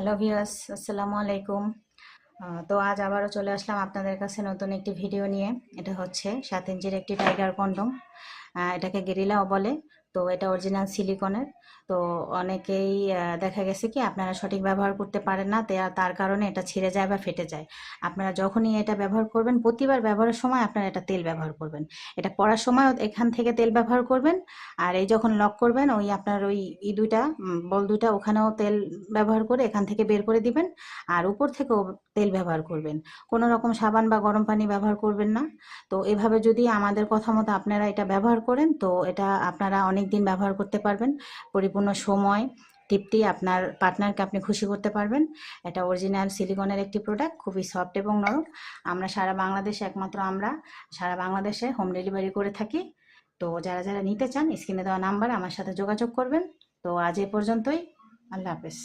Hello viewers আসসালামু আলাইকুম তো আজ আবারও চলে আসলাম আপনাদের কাছে নতুন একটি ভিডিও নিয়ে। এটা হচ্ছে সাত ইঞ্চির একটি টাইগার কন্ডম এটাকে গেরিলাও বলে। তো এটা অরিজিনাল সিলিকনের তো অনেকেই দেখা গেছে কি আপনারা সঠিক ব্যবহার করতে পারেন না তার কারণে এটা ছিঁড়ে যায় বা ফেটে যায়। আপনারা যখনই এটা ব্যবহার করবেন, প্রতিবার ব্যবহারের সময় আপনারা এটা তেল ব্যবহার করবেন। এটা পরার সময় এখান থেকে তেল ব্যবহার করবেন, আর এই যখন লক করবেন, ওই আপনার ওই ই দুইটা বল দুইটা, ওখানেও তেল ব্যবহার করে এখান থেকে বের করে দিবেন, আর উপর থেকেও তেল ব্যবহার করবেন। কোনো রকম সাবান বা গরম পানি ব্যবহার করবেন না। তো এভাবে যদি আমাদের কথা মতো আপনারা এটা ব্যবহার করেন, তো এটা আপনারা অনেক দিন ব্যবহার করতে পারবেন। পরিপূর্ণ সময় টিপটি আপনার পার্টনারকে আপনি খুশি করতে পারবেন। এটা অরিজিনাল সিলিকনের একটি প্রোডাক্ট খুবই সফট এবং নরম। আমরা সারা বাংলাদেশে একমাত্র আমরা, সারা বাংলাদেশে হোম ডেলিভারি করে থাকি। তো যারা যারা নিতে চান, স্ক্রিনে দেওয়া নাম্বার আমার সাথে যোগাযোগ করবেন। তো আজ এ পর্যন্তই। আল্লাহ হাফেজ।